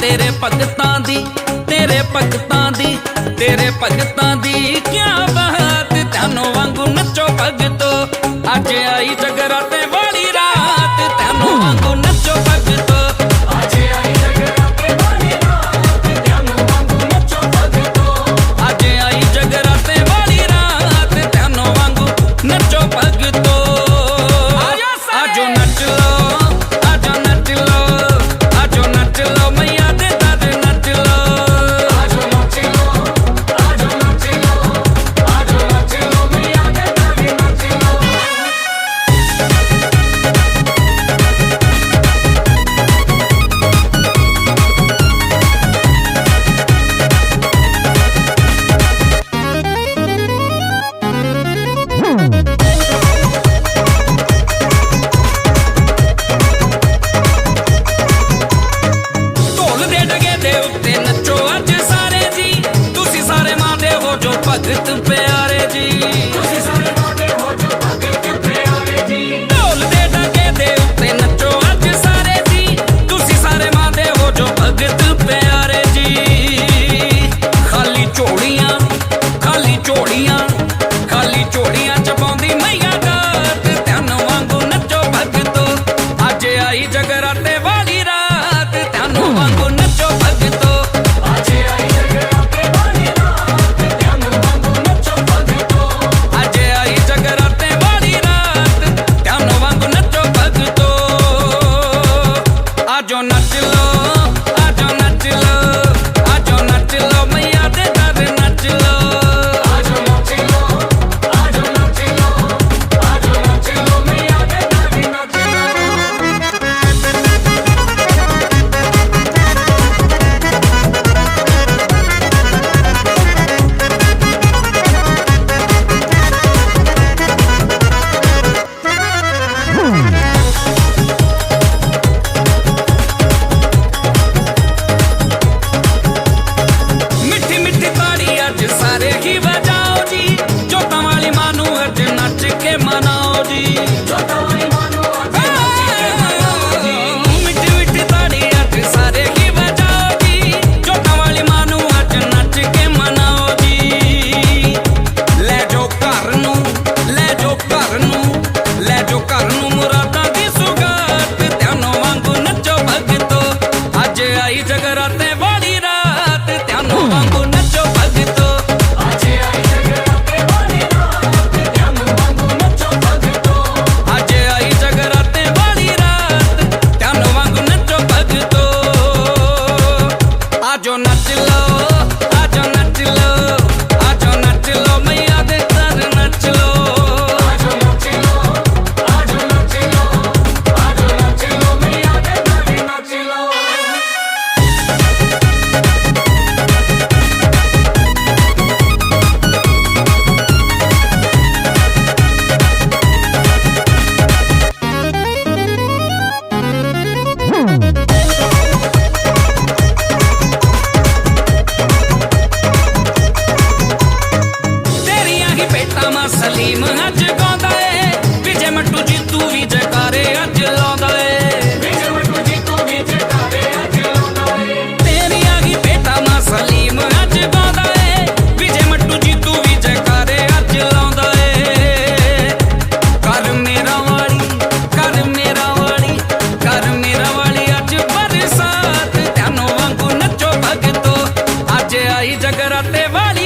ਤੇਰੇ ਭਗਤਾਂ ਦੀ, ਤੇਰੇ ਭਗਤਾਂ ਦੀ, ਤੇਰੇ ਭਗਤਾਂ ਦੀ ਕਿਆ ਬਾਤ। ਧਨੋ ਵਾਂਗੂ ਨੱਚੋ ਭਗਤੋ। जगराते वाली